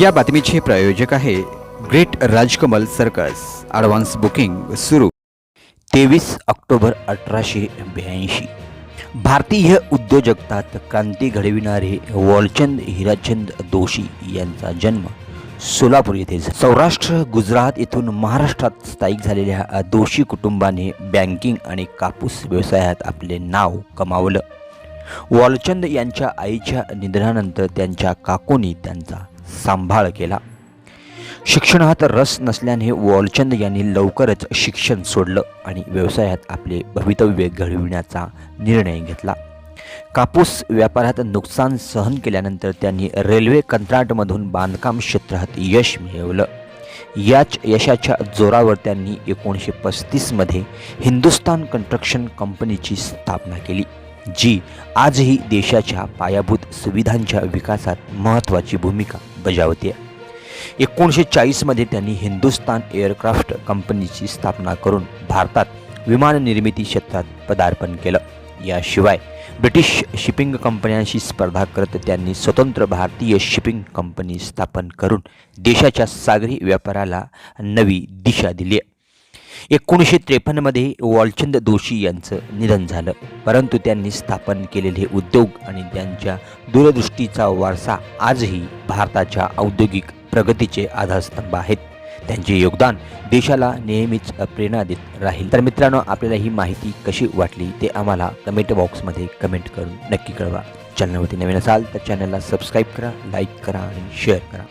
या बातमीचे प्रायोजक आहे great Rajkamal circus. Advance booking सुरू. तेवीस ऑक्टोबर अठराशे ब्याऐंशी. भारतीय उद्योजकतात क्रांती घडविणारे वॉलचंद हिराचंद दोशी यांचा जन्म सोलापूर येथे सौराष्ट्र गुजरात येथून महाराष्ट्रात स्थायिक झालेल्या दोशी कुटुंबाने बँकिंग आणि कापूस व्यवसायात आपले नाव कमावलं. वॉलचंद यांच्या आईच्या निधनानंतर त्यांच्या काकूनी त्यांचा सांभाळ केला. शिक्षणात रस नसल्याने वॉलचंद यांनी लवकरच शिक्षण सोडलं आणि व्यवसायात आपले भवितव्य घडविण्याचा निर्णय घेतला. कापूस व्यापारात नुकसान सहन केल्यानंतर त्यांनी रेल्वे कंत्राटमधून बांधकाम क्षेत्रात यश मिळवलं. याच यशाच्या जोरावर त्यांनी एकोणीसशे पस्तीसमध्ये हिंदुस्तान कन्स्ट्रक्शन कंपनीची स्थापना केली. जी आजही देशाच्या पायाभूत सुविधांच्या विकासात महत्त्वाची भूमिका बजावते. एकोणीसशे चाळीसमध्ये त्यांनी हिंदुस्तान एअरक्राफ्ट कंपनीची स्थापना करून भारतात विमान निर्मिती क्षेत्रात पदार्पण केलं. याशिवाय ब्रिटिश शिपिंग कंपन्यांशी स्पर्धा करत त्यांनी स्वतंत्र भारतीय शिपिंग कंपनी स्थापन करून देशाच्या सागरी व्यापाराला नवी दिशा दिली एकोणीसशे त्रेपन्नमध्ये वॉलचंद दोशी यांचं निधन झालं. परंतु त्यांनी स्थापन केलेले उद्योग आणि त्यांच्या दूरदृष्टीचा वारसा आजही भारताच्या औद्योगिक प्रगतीचे आधारस्तंभ आहेत. त्यांचे योगदान देशाला नेहमीच प्रेरणा देत राहील. तर मित्रांनो आपल्याला ही माहिती कशी वाटली ते आम्हाला कमेंट बॉक्समध्ये कमेंट करून नक्की कळवा. चॅनलवरती नवीन असाल तर चॅनलला सबस्क्राईब करा लाईक करा आणि शेअर करा.